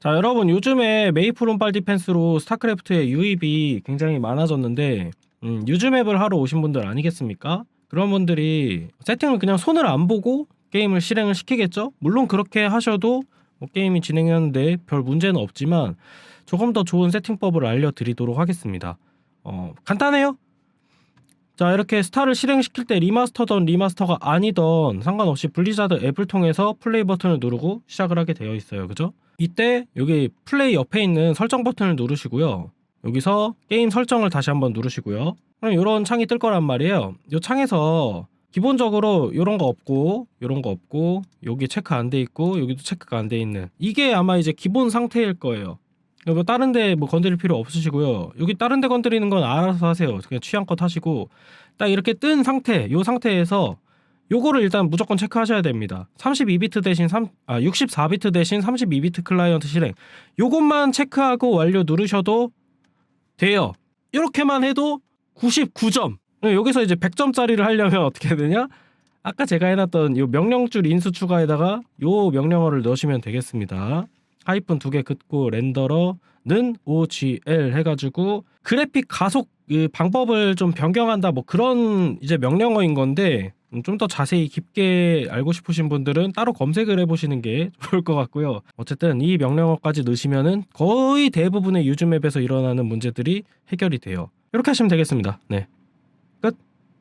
자 여러분 요즘에 메이플 온빨 디펜스로 스타크래프트의 유입이 굉장히 많아졌는데 음, 유즈맵을 하러 오신 분들 아니겠습니까? 그런 분들이 세팅을 그냥 손을 안 보고 게임을 실행을 시키겠죠? 물론 그렇게 하셔도 뭐 게임이 진행하는데 별 문제는 없지만 조금 더 좋은 세팅법을 알려드리도록 하겠습니다. 어, 간단해요. 자 이렇게 스타를 실행시킬 때 리마스터던 리마스터가 아니던 상관없이 블리자드 앱을 통해서 플레이 버튼을 누르고 시작을 하게 되어 있어요. 그죠? 이때 여기 플레이 옆에 있는 설정 버튼을 누르시고요. 여기서 게임 설정을 다시 한번 누르시고요. 그럼 이런 창이 뜰 거란 말이에요. 이 창에서 기본적으로 이런 거 없고 이런 거 없고 여기 체크 안 돼 있고 여기도 체크가 안 돼 있는 이게 아마 이제 기본 상태일 거예요. 뭐 다른 데 뭐 건드릴 필요 없으시고요. 여기 다른 데 건드리는 건 알아서 하세요. 그냥 취향껏 하시고 딱 이렇게 뜬 상태, 요 상태에서 요거를 일단 무조건 체크하셔야 됩니다. 32비트 대신 3, 아 64비트 대신 32비트 클라이언트 실행. 요것만 체크하고 완료 누르셔도 돼요. 이렇게만 해도 99점. 여기서 이제 100점짜리를 하려면 어떻게 해야 되냐? 아까 제가 해놨던 요 명령줄 인수 추가에다가 요 명령어를 넣으시면 되겠습니다. 하이픈 두 개 긋고 렌더러는 OGL 해가지고 그래픽 가속 그 방법을 좀 변경한다 뭐 그런 이제 명령어인 건데 좀 더 자세히 깊게 알고 싶으신 분들은 따로 검색을 해보시는 게 좋을 것 같고요. 어쨌든 이 명령어까지 넣으시면은 거의 대부분의 유즈맵에서 일어나는 문제들이 해결이 돼요. 이렇게 하시면 되겠습니다. 네.